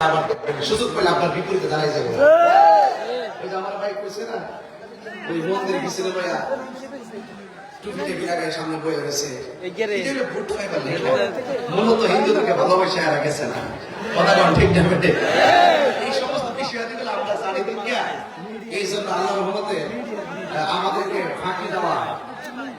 আবার সুযোগ পেলে আপনার বিপরীতে দাঁড়াই যাব। ওই যে আমার ভাই কইছে না ওই মন্দির পিছনে বইয়া টুপিতে বিরাগের সামনে বয়ে রয়েছে এটা হলো ভোট হয়ে। মূলত হিন্দুদেরকে ভালোবাসে আর গেছে না। কথা ঠিক না বেটে। এই সমস্ত বিষয়াদিগুলো আমরা জানি কি এই জন্য রহমতে আমাদেরকে ফাঁকি দেওয়া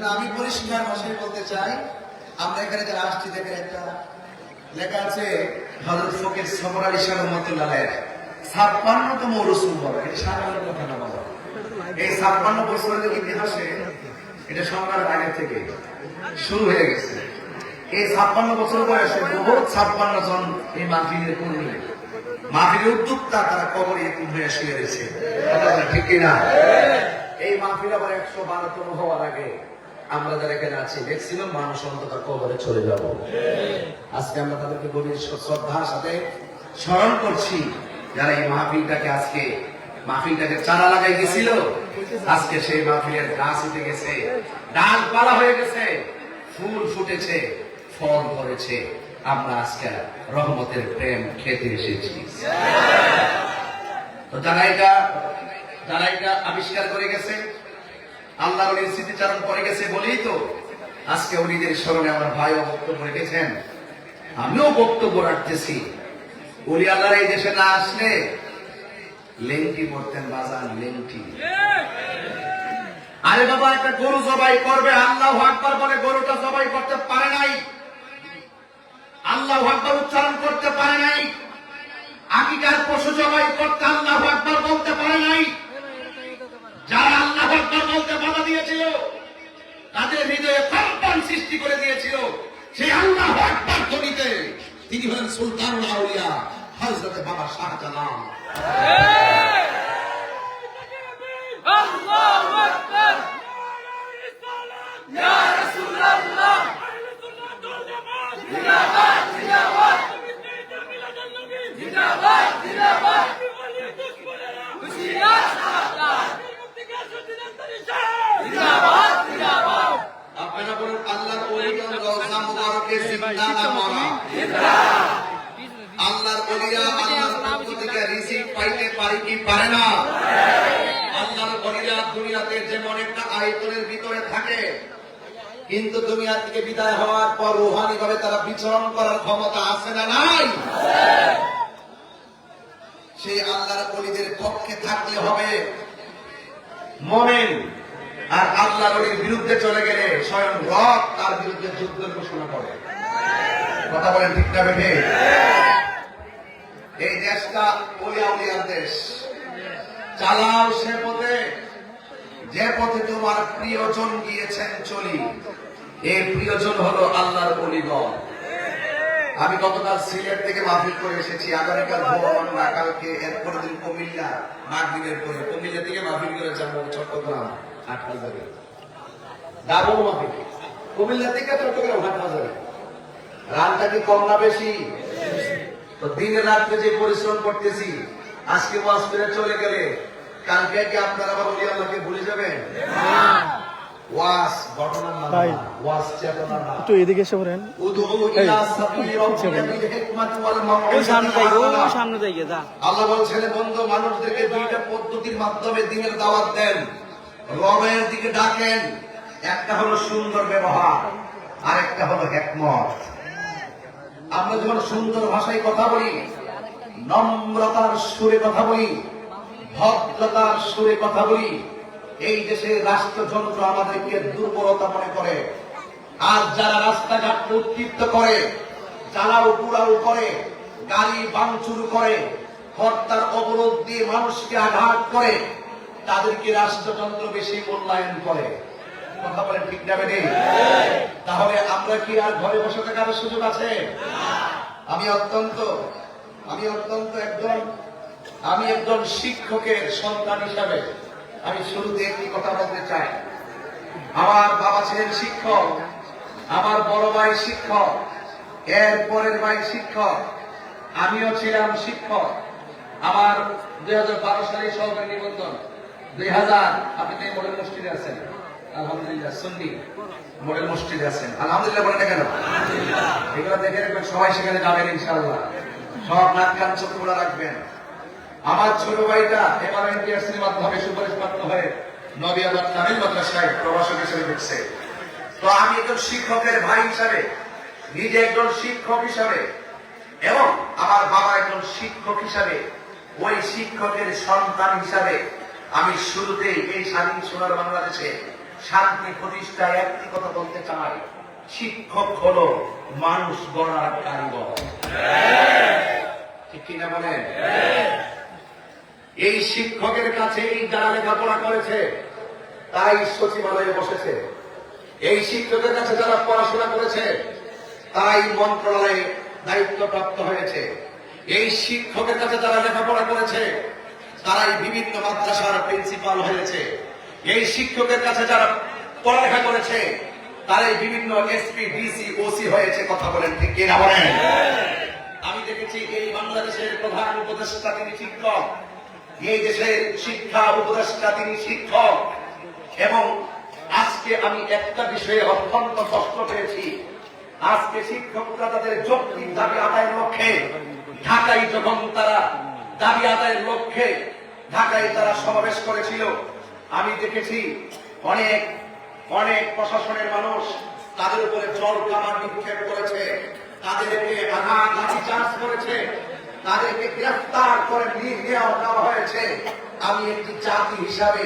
জন্য আমি পরিষ্কার ভাষায় বলতে চাই, আমরা এখানে যারা আসছি, দেখেন একটা লেখা আছে হজরত ফকির সবর আলী শাহ রহমতুল্লাহ ছাপ্পান্নতম রসুল বলে, এটা সাধারণ কথা না বলা। এই ছাপ্পান্ন বছরের ইতিহাসে এটা সংগ্রামের আগে থেকে শুরু হয়ে গেছে। এই ছাপ্পান্ন বছর বয়সে বহু ছাপ্পান্ন জন এই মাহফিলের কর্মী, মাহফিলের উদ্যোক্তা তারা কবরে একুম হয়ে শুয়ে বলেন ঠিক কিনা? এই মাহফিল আবার একশো বারোতম হওয়ার আগে আমরা যারা এখানে আছি ম্যাক্সিমাম মানুষ অন্তত কবরে চলে যাব। আজকে আমরা তাদেরকে গভীর শ্রদ্ধার সাথে স্মরণ করছি, যারা এই মাহফিলটাকে আজকে, মাহফিলটাকে চারা লাগাই গেছিল। আজকে সেই মাহফিলের গাছ উঠে গেছে, ডালপালা হয়ে গেছে, ফুল ফুটেছে, ফল ধরেছে। আমরা আজকে রহমতের প্রেম খেতে এসেছি। তো যারা এটা যারা এটা আবিষ্কার করে গেছে আল্লাহ অলির স্মৃতিচারণ করে গেছে বলেই তো আজকে অলিদের স্মরণে আমার ভাইও বক্তব্য রেখেছেন। আমিও বক্তব্য রাখতেছি। অলি আল্লাহ এই দেশে না আসলে লেংটি পড়তেন বাজার লেংটি। আরে বাবা, একটা গরু জবাই করবে, আল্লাহ আকবার বলে গরুটা জবাই করতে পারে নাই। আল্লাহ আকবার উচ্চারণ করতে পারে নাই। আকিকার পশু জবাই করতে আল্লাহ আকবার বলতে পারে নাই। যারা আল্লাহ আকবর বলতে বাধা দিয়েছিল, তাদের হৃদয়ে কম্পন সৃষ্টি করে দিয়েছিল সেই আল্লাহ আকবর ধ্বনিতে। তিনি হলেন সুলতান আউলিয়া হজরতে বাবা শাহজালাম জিন্দাবাদ। জিন্দাবাদ জিন্দাবাদ। আল্লাহর ওলিয়া আল্লাহর পক্ষ থেকে রিজিক পাইতে পারে কি পারে না? আল্লাহর ওলিয়া দুনিয়াতে যেমন একটা আয়তনের ভিতরে থাকে, কিন্তু দুনিয়া থেকে বিদায় হওয়ার পর রুহানি ভাবে তারা বিচরণ করার ক্ষমতা আছে না নাই? সেই আল্লাহর ওলিদের পক্ষে থাকলে হবে মোমেন, আর আল্লাহর বিরুদ্ধে চলে গেলে স্বয়ং রব তার বিরুদ্ধে যুদ্ধ ঘোষণা করে। কথা বলেন ঠিক বেঠে? এই দেশটা ওলিয়া দেশ। চালাও সে পথে। যে পথে তোমার প্রিয়জন গিয়েছেন চলি এই প্রিয়জন হলো আল্লাহর অলিগণ। আমি গতকাল সিলেট থেকে মাহফিল করে এসেছি। আগামীকাল না কালকে এরপর দিন কুমিল্লা মাহফিলের পরে। কুমিল্লা থেকে মাহফিল করে যাব চট্টগ্রাম হাজারে। যাব মাহফিল। কুমিল্লা থেকে চট্টগ্রাম, আট হাজারে। রানটা কি কম না বেশি? তো দিনে রাত্রে যে পরিশ্রম করতেছি আজকে ওয়াজ করে চলে গেলে কালকে কি আপনারা আবার ওলি আল্লাহকে ভুলে যাবেন? ওয়াজ ঘটনার নাম ওয়াজ চেতনার নাম একটু এদিকে এসে পড়েন। উদউ ইলা সাবিলি রাব্বিকা বিল হিকমাতি ওয়াল ওই সামনে যাই ও সামনে যাই যা। আল্লাহ বলছেন বন্ধু মানুষদেরকে দুইটা পদ্ধতির মাধ্যমে দিনের দাওয়াত দেন। রবের দিকে ডাকেন। একটা হলো সুন্দর ব্যবহার আর একটা হলো হেকমত। আমরা যখন সুন্দর ভাষায় কথা বলি, নম্রতার সুরে কথা বলি, ভদ্রতার সুরে কথা বলি, এই দেশের রাষ্ট্রযন্ত্র আমাদেরকে দুর্বলতা মনে করে। আর যারা রাস্তাঘাট উত্তৃপ্ত করে জ্বালাও পুরাও করে, গাড়ি ভাঙচুর করে, হত্যার অবরোধ দিয়ে মানুষকে আঘাত করে, তাদেরকে রাষ্ট্রযন্ত্র বেশি মূল্যায়ন করে। কথা বলেন ঠিক যাবে নেই তাহলে আমরা কি আর ঘরে বসে থাকার সুযোগ আছে? আমি অত্যন্ত আমি অত্যন্ত একজন, আমি একজন শিক্ষকের সন্তান হিসাবে আমি শুরুতে একটি কথা বলতে চাই। আমার বাবা ছিলেন শিক্ষক, আমার বড় ভাই শিক্ষক, এর পরের ভাই শিক্ষক, আমিও ছিলাম শিক্ষক। আমার দুই হাজার বারো সালে সহকারী নিবন্ধন, দুই হাজার, আপনি তো এই মডেল মসজিদে আছেন। আলহামদুলিল্লাহ আছেন। আলহামদুলিল্লাহ কেন? এগুলো দেখে রাখবেন, সবাই সেখানে যাবেন সব নাক কান চোখ খোলা রাখবেন। আমার ছোট ভাইটা এবার সুপারিশ প্রাপ্ত হয়ে তামিল মাদ্রাসায় হিসেবে ঢুকছে। তো আমি একজন শিক্ষকের ভাই হিসাবে, নিজে একজন শিক্ষক হিসাবে, এবং আমার বাবা একজন শিক্ষক হিসাবে, ওই শিক্ষকের সন্তান হিসাবে আমি শুরুতেই এই স্বাধীন সোনার বাংলাদেশে শান্তি প্রতিষ্ঠায় একটি কথা বলতে চাই। শিক্ষক হলো মানুষ গড়ার কারিগর। ঠিক কিনা বলেন? এই শিক্ষকের কাছে এই যারা লেখাপড়া করেছে, তাই সচিবালয়ে বসেছে। এই শিক্ষকের কাছে যারা পড়াশোনা করেছে, তাই মন্ত্রণালয়ে দায়িত্বপ্রাপ্ত হয়েছে। এই শিক্ষকের কাছে যারা লেখাপড়া করেছে, তারাই বিভিন্ন মাদ্রাসার প্রিন্সিপাল হয়েছে। এই শিক্ষকের কাছে যারা পড়ালেখা করেছে, তারাই বিভিন্ন এসপি ডিসি ওসি হয়েছে, কথা বলেন ঠিক কিনা বলেন? আমি দেখেছি এই বাংলাদেশের প্রধান উপদেষ্টা তিনি শিক্ষক। এই দেশের শিক্ষা উপদেষ্টা তিনি শিক্ষক। এবং আজকে আমি একটা বিষয়ে অত্যন্ত কষ্ট পেয়েছি। আজকে শিক্ষকরা তাদের যৌক্তিক দাবি আদায়ের লক্ষ্যে, ঢাকায় যখন তারা দাবি আদায়ের লক্ষ্যে, ঢাকায় তারা সমাবেশ করেছিল আমি দেখেছি অনেক অনেক প্রশাসনের মানুষ তাদের উপরে জল কামান নিক্ষেপ করেছে। তাদেরকে আঘাত লাঠিচার্জ করেছে। তাদেরকে গ্রেফতার করে নিয়ে নেওয়া হয়েছে। আমি একটি জাতি হিসাবে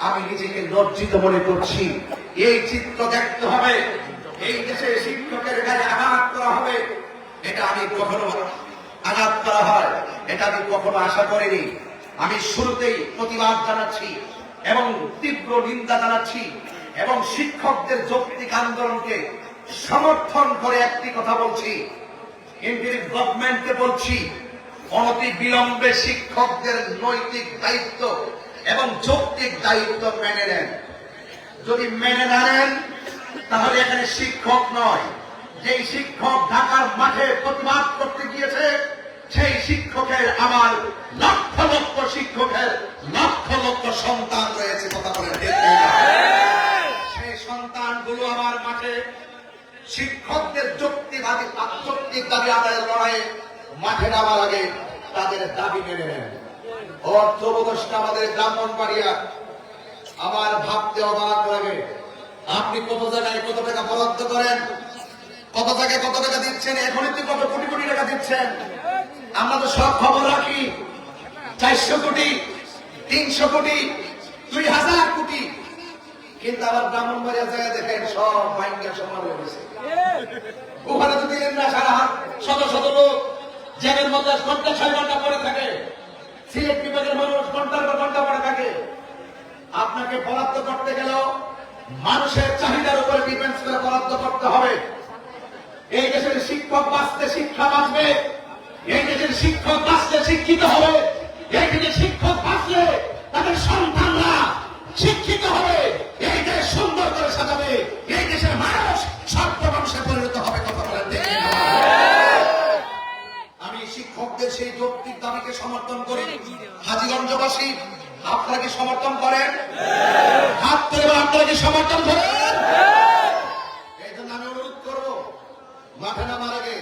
আমি নিজেকে লজ্জিত মনে করছি। এই চিত্র দেখতে হবে। এই দেশে শিক্ষকের গায়ে আঘাত করা হবে। এটা আমি কখনো আঘাত করা হয়। এটা আমি কখনো আশা করিনি। আমি শুরুতেই প্রতিবাদ জানাচ্ছি। এবং তীব্র নিন্দা জানাচ্ছি এবং শিক্ষকদের যৌক্তিক আন্দোলনকে সমর্থন করে একটি কথা বলছি। ইন্ডিয়ান গভর্নমেন্টকে বলছি, অনতি বিলম্বে শিক্ষকদের নৈতিক দায়িত্ব এবং যৌক্তিক দায়িত্ব মেনে নেন। যদি মেনে না নেন, তাহলে এখানে শিক্ষক নয়। যেই শিক্ষক ঢাকার মাঠে প্রতিবাদ করতে গিয়েছে সেই শিক্ষকের আমার লক্ষ লক্ষ শিক্ষকের লক্ষ লক্ষ সন্তান রয়েছে, কথা বলে? সেই সন্তানগুলো আমার মাঠে শিক্ষকদের যুক্তিবাদী যৌক্তিক দাবি আদায়ের লড়াইয়ে মাঠে নামার আগে তাদের দাবি মেনে নেন। অর্থ উপদেষ্টা আমাদের ব্রাহ্মণবাড়িয়া, আমার ভাবতে অবাক লাগে। আপনি কত জায়গায় কত টাকা বরাদ্দ করেন? কত জায়গায় কত টাকা দিচ্ছেন? এখনই তুই কত কোটি কোটি টাকা দিচ্ছেন? আমরা তো সব খবর রাখি। চারশো কোটি, তিনশো কোটি, দুই হাজার কোটি। কিন্তু আবার ব্রাহ্মণবাড়িয়া জায়গায় দেখেন সব বাইঙ্গা সমান হয়ে গেছে। ওখানে তো দিলেন না সারা শত শত লোক জ্যামের মধ্যে ঘণ্টা ছয় ঘণ্টা পরে থাকে, সিলেট বিভাগের মানুষ ঘণ্টার পর ঘণ্টা পরে থাকে। আপনাকে বরাদ্দ করতে গেলেও মানুষের চাহিদার উপরে ডিপেন্ড করে বরাদ্দ করতে হবে। এই দেশের শিক্ষক বাঁচতে শিক্ষা বাঁচবে। এই শিক্ষক বাঁচতে শিক্ষিত হবে। শিক্ষক বাঁচলে তাদের সন্তানরা শিক্ষিত হবে। এই দেশ সুন্দর করে সাজাবে। এই দেশের মানুষ মানুষে পরিণত হবে, কথা বলেন আমি শিক্ষকদের সেই যৌক্তিক দাবিকে সমর্থন করি। হাজিগঞ্জবাসী, আপনারা কি সমর্থন করেন? হাত তুলে আপনারা কি সমর্থন করেন এই জন্য আমি অনুরোধ করব মাঠে নামার আগে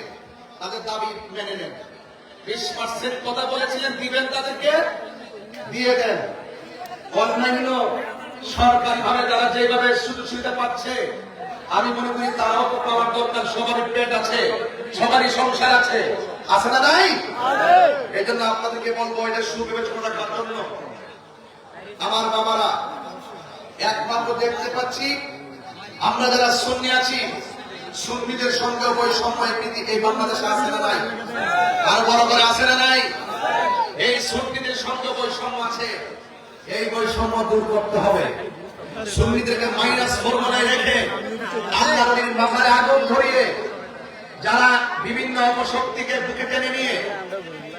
তাদের দাবি মেনে নেন বিশ পার্সেন্ট কথা বলেছিলেন, দিবেন তাদেরকে? দিয়ে দেন। অন্যান্য সরকারি ভাবে তারা যেভাবে সুযোগ সুবিধা পাচ্ছে, আমি মনে করি তারাও তো পাওয়ার দরকার, সবারই পেট আছে, সবারই সংসার আছে। আছে না নাই? এই জন্য আপনাদেরকে বলব, এটা সুবিবেচনা রাখার জন্য। আমার বাবারা, একমাত্র দেখতে পাচ্ছি, আমরা যারা সুন্নি আছি, সুন্নিদের সঙ্গে বৈষম্য এই বাংলাদেশে আছে না নাই? আর বড় করে আছে না নাই? এই সঙ্গে বৈষম্য আছে। এই বৈষম্য দূর করতে হবে। মাইনাস রেখে আল্লাহ আগুন ধরিয়ে যারা বিভিন্ন অপশক্তিকে বুকে টেনে নিয়ে,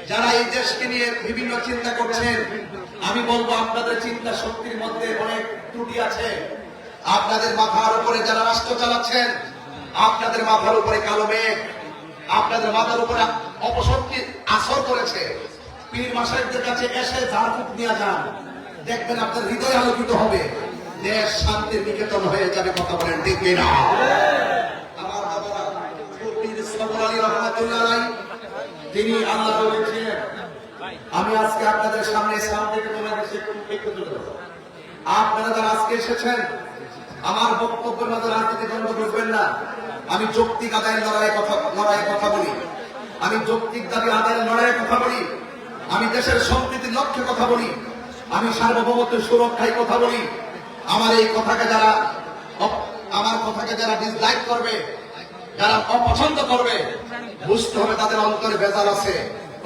যারা এই দেশকে নিয়ে বিভিন্ন চিন্তা করছেন, আমি বলব আপনাদের চিন্তা শক্তির মধ্যে অনেক ত্রুটি আছে। আপনাদের মাথার উপরে যারা রাষ্ট্র চালাচ্ছেন, আপনাদের মাথার উপরে কালো মেঘ, আপনাদের মাথার উপরে অপশক্তি আসর করেছে। পীর মাসাইদের কাছে এসে ঝাড়ফুক নিয়ে যান। দেখবেন আপনার হৃদয় আলোকিত হবে। দেশ শান্তির নিকেতন হয়ে যাবে কথা বলেন ঠিক না তিনি আল্লাহ বলেছিলেন আমি আজকে আপনাদের সামনে। আপনারা আজকে এসেছেন, আমার বক্তব্যের মধ্যে রাজনীতি বুঝবেন না। আমি যৌক্তিক আদায়ের লড়াইয়ে কথা লড়াইয়ে কথা বলি। আমি যৌক্তিক দাবি আদায়ের লড়াইয়ে কথা বলি। আমি দেশের সম্প্রীতির লক্ষ্যে কথা বলি। আমি সার্বভৌমত্বের সুরক্ষায় কথা বলি। আমার এই কথাকে যারা আমার কথাকে যারা ডিসলাইক করবে, যারা অপছন্দ করবে, বুঝতে হবে তাদের অন্তরে বেজার আছে।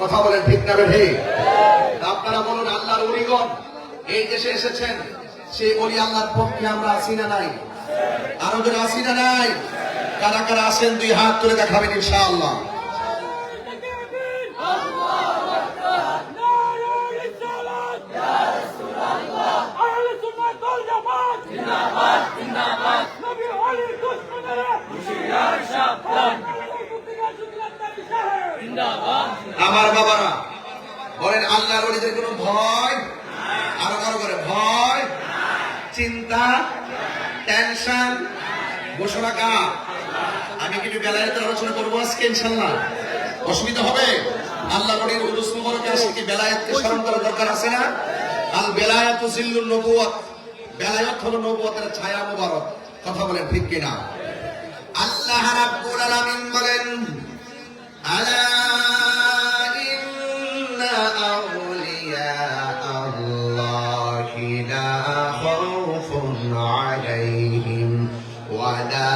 কথা বলেন ঠিক না বেঠে? আপনারা বলুন, আল্লাহর অলিগণ এই দেশে এসেছেন, সেই বলি আল্লাহর পক্ষে আমরা আসি না নাই? আরও যারা আসি না নাই? কারা কারা আসেন দুই হাত তুলে দেখাবেন ইনশাআল্লাহ। আমার বাবারা, বলেন আল্লাহর অলিদের কোনো ভয়? আরও কারও করে ভয়? চিন্তা? টেনশন? ঘোষণা কা আমি কিছু বেলায়েতের আলোচনা করব আজকে ইনশাল্লাহ অসুবিধা হবে? আল্লাহ নবীর উরুস মুবারকে আসে কি বেলায়েতকে স্মরণ করার দরকার আছে না? আল বেলায়েতু জিল্লুন নবুওয়াত। বেলায়েত হলো নবুয়তের ছায়া মুবারক। কথা বলেন ঠিক কিনা? আল্লাহ রাব্বুল আলামিন বলেন, আলা আল্লাহি লা খাউফুন আলাইহিম ওয়া লা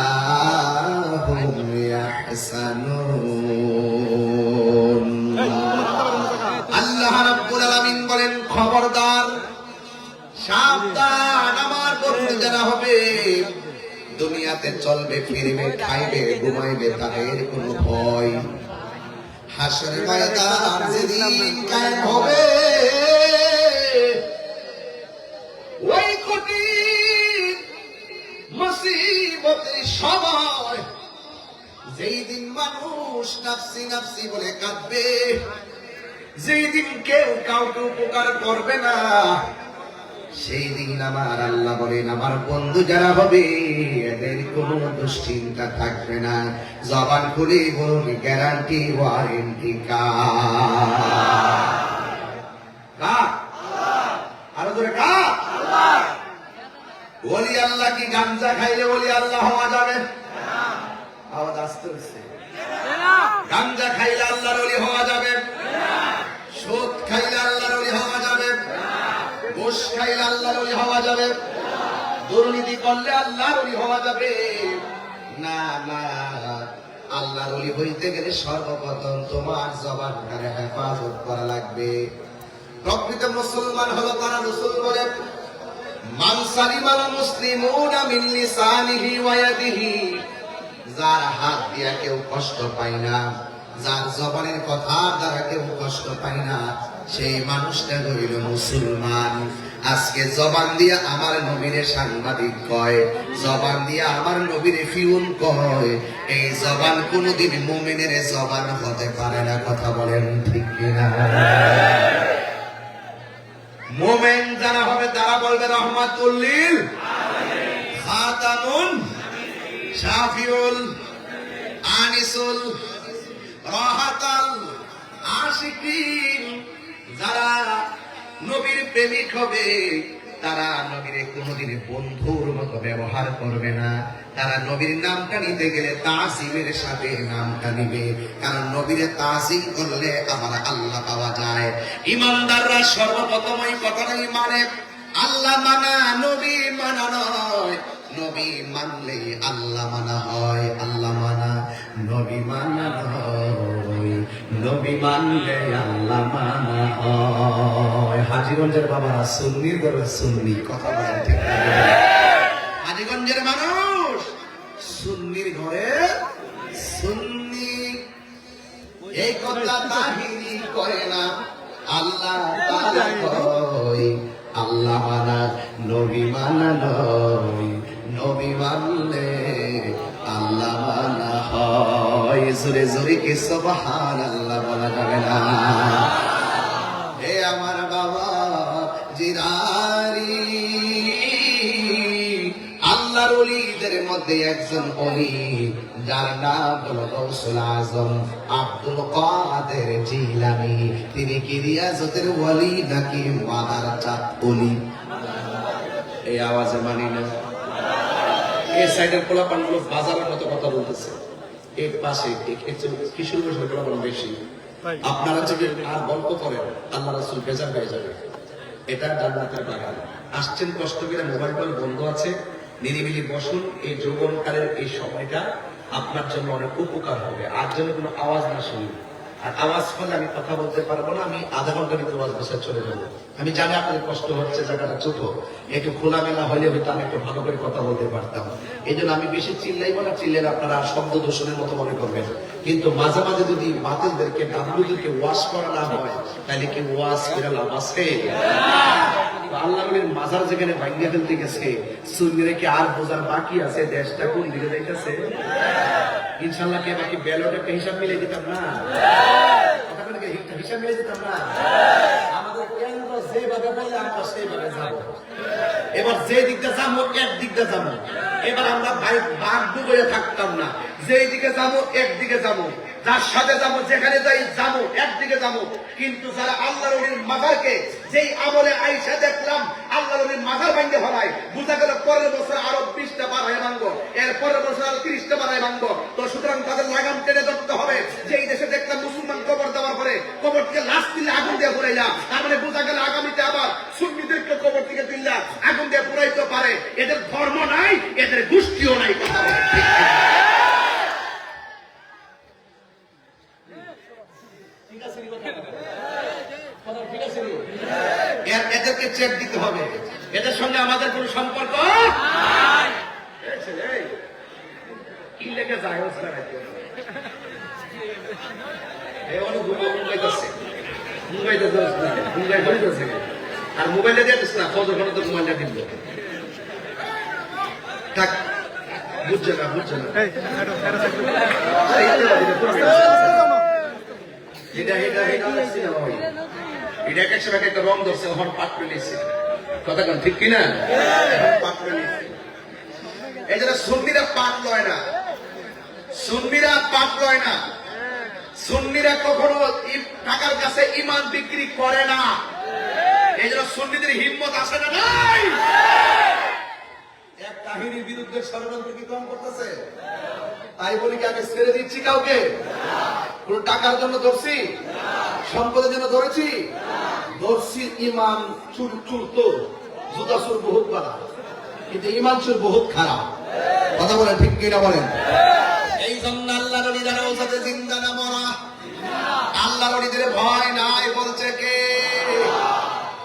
হুম ইয়াহসানুন আল্লাহ রাব্বুল আলামিন বলেন, খবরদার, সাবধান, আমার বন্ধু যারা হবে। দুনিয়াতে চলবে, ফিরবে, খাইবে, ঘুমাইবে, তাদের কোনো ভয়। হাসর ময়দান যেদিন কায়েম হবে, ওই কঠিন মুসিবতের সময় যেই দিন মানুষ নাফসি নাফসি বলে কাঁদবে, যেই দিন কেউ কাউকে উপকার করবে না সেই দিন আমার আল্লাহ বলেন আমার বন্ধু যারা হবে এদের কোনো দুশ্চিন্তা থাকবে না। জবান খুলে বলুন গ্যারান্টি ওয়ারেন্টি কার? আরও ধরে কার? আল্লাহ কি গাঞ্জা খাইলে ওলি আল্লাহ হওয়া যাবে? আওয়াজ আসতে গাঞ্জা খাইলে আল্লাহর হওয়া যাবে সুদ খাইলে আল্লাহর ওলি হওয়া যাবে খাইলে আল্লাহর ওলি হওয়া যাবে। দুর্নীতি করলে আল্লাহর ওলি হওয়া যাবে। না না, আল্লাহর ওলি হইতে গেলে সর্বপ্রথম তোমার জবানটারে হেফাজত করা লাগবে। প্রকৃত মুসলমান হলো তারা রসুল বলে, মান সালিমাল মুসলিমুনা মিন লিসানিহি ওয়া ইয়াদিহি। যার হাত দিয়া কেউ কষ্ট পায় না, যার জবানের কথার দ্বারা কেউ কষ্ট পায় না, সেই মানুষটা হইল মুসলমান। আজকে জবান দিয়া আমার নবীরে সাংবাদিক কয়, জবান দিয়া আমার নবীরে ফিউন কয়। এই জবান কোনোদিন মুমিনের জবান হতে পারে না, কথা বলেন ঠিক কিনা? মোমেন যারা হবে তারা বলবে রহমাতুল্লিল খাতামুন। শাফিউল। আনিসুল। রাহাতাল। আশিকিন। যারা নবীর প্রেমিক হবে। তারা নবীরে কোনোদিন বন্ধুর মতো ব্যবহার করবে না। তারা নবীর নামটা নিতে গেলে তাসিমের সাথে নামটা নিবে। কারণ নবীরে তাসিম করলে আমার আল্লাহ পাওয়া যায়। ইমানদাররা সর্বপ্রথম ওই কথাটাই মানে আল্লাহ মানা, নবী মানা নয়। নবী মানলে আল্লাহ মানা হয়, আল্লাহ মানা, নবী মানা নয়। নবী মানলে আল্লাহ মানা হয়। হাজিগঞ্জের বাবারা সুন্নির গর্বে সুন্নি কথা বলেন ঠিক হাজিগঞ্জের মানুষ সুন্নির ঘরে সুন্নি। এই কথা তাহিনী কয় না। আল্লাহ তাআলা কয় আল্লাহ মানা, নবী মানা নয়। নবী মানলে জোরে জোরে কি সুবহান আল্লাহ বলা যাবে না। হে আমার বাবা জিরারি আল্লাহর অলিদের মধ্যে একজন অলি যার নাম হলো গৌসুল আজম আব্দুল কাদের জিলানি। তিনি নাকি মাদার চাঁদ এই আওয়াজে মানি না। এই সাইডের বাজারের মতো কথা বলতেছে। এর পাশে বেশি। আপনারা যদি আর গল্প করেন আল্লাহ রাসুল বেজার হয়ে যাবে। এটা জান্নাতের বাগান। আসছেন কষ্ট করে মোবাইল কল বন্ধ আছে। নিরিবিলি বসুন এই যৌবনকালের এই সময়টা আপনার জন্য অনেক উপকার হবে। আর যেন কোনো আওয়াজ না শুনি আর আওয়াজ হলে আমি কথা বলতে পারব না, আমি আধা ঘণ্টার ভিতরে আওয়াজ বসে চলে যাব। আমি জানি আপনাদের কষ্ট হচ্ছে, জায়গাটা ছোট। একটু খোলামেলা হলে হয়তো আমি একটু ভালো করে কথা বলতে পারতাম। এই জন্য আমি বেশি চিল্লাইবো না চিল্লেন আপনারা শব্দ দূষণের মতো মনে করবেন। কিন্তু মাঝে মাঝে যদি বাতিলদেরকে ডাবলুদেরকে ওয়াশ করা না হয়, তাহলে কি ওয়াশ করে লাভ আছে? তো আল্লাহ মাজার যেখানে ভাঙ্গিয়ে ফেলতে গেছে সুন্নিরে কি আর বোঝার বাকি আছে, দেশটা কোন দিকে যাইতেছে? ইনশাল্লাহ কি বাকি ব্যালট একটা হিসাব মিলে দিতাম না? কি হিসাব মিলে দিতাম না? আমাদের কেন্দ্র যেভাবে বলে আমরা সেইভাবে যাব। এবার যে দিকটা যাব এক দিকটা যাব। এবার আমরা ভাই বাঘ ডুবে থাকতাম না। যেই দিকে যাব একদিকে যাব। যার সাথে যাব যেখানে যাই যাব একদিকে যাব। কিন্তু যারা আল্লাহ রবির মাজারকে যেই আমলে আইসা দেখলাম, আল্লাহ রবির মাজার ভাঙ্গে ফেলায় বুঝা গেল পরের বছর আরও বিশটা বাড়ায় ভাঙবো এর পরের বছর আরও তিরিশটা বাড়ায় ভাঙবো তো সুতরাং তাদের লাগাম টেনে ধরতে হবে। যে এই দেশে দেখলাম মুসলমান কবর দেওয়ার পরে কবর লাশ দিলে আগুন দিয়ে ঘুরে যা তার মানে বোঝা গেল আগামীতে আবার সুন্নিদেরকে কবর থেকে দিল্লা আগুন দিয়ে পুরাইতে পারে। এদের ধর্ম নাই, এদের গোষ্ঠীও নাই। কথা বলে ঠিক কিনা? ঠিক আছে নি কথা? কথা ঠিক আছে নি? এর- এদেরকে চেক দিতে হবে এদের সঙ্গে আমাদের কোনো সম্পর্ক কি লেগে যায়। আর মোবাইলে দিস না ফজর তো মোবাইলটা দিব থাক বুঝছে না বুঝছে না এটা এটা এটা এটা না এক সময় একটা রং ধরছে এখন পাট পেলেছে কথা কেন, ঠিক কিনা? পাট পেলেছে এই সুন্নিরা পাট লয় না। সুন্নিরা পাট লয় না। সুন্নিরা কখনো টাকার কাছে ইমান বিক্রি করে না। এই জন্য সুন্নিদের হিম্মত আসে না নাই? এক কাহিনীর বিরুদ্ধে ষড়যন্ত্র কি কম করতেছে? তাই বলি কি আমি ছেড়ে দিচ্ছি কাউকে? কোন টাকার জন্য ধরছি? সম্পদের জন্য ধরেছি। ধরছি ইমান চুর চুরত জুতা চুর বহুত কিন্তু ইমান সুর বহুত খারাপ। কথা বলেন, ঠিক কিনা বলেন? এই জন্য আল্লাহ নবী যারা ওসাতে জিন্দা না মরা, আল্লাহ নবীদের ভয় নাই বলছে কে?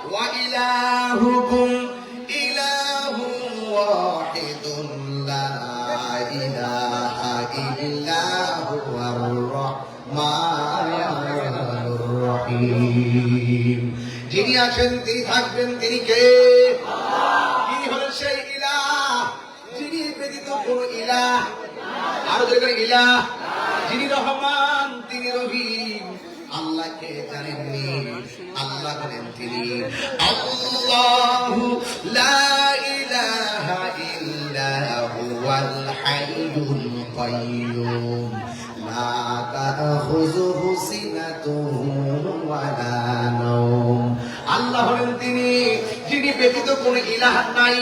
ওয়া আছেন, তিনি থাকবেন, তিনি কে? তিনি হলেন সেই ইলাহ, যিনি ব্যতীত কোন ইলাহ। আরও দেখবেন ইলাহ। যিনি রহমান, তিনি রহিম। আল্লাহকে জানেননি, আল্লাহ বলেন তিনি। আল্লাহু ব্যতীত কোন ইলাহ নাই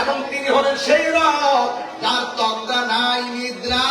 এবং তিনি হলেন সেই রব তার তন্দ্রা নাই নিদ্রা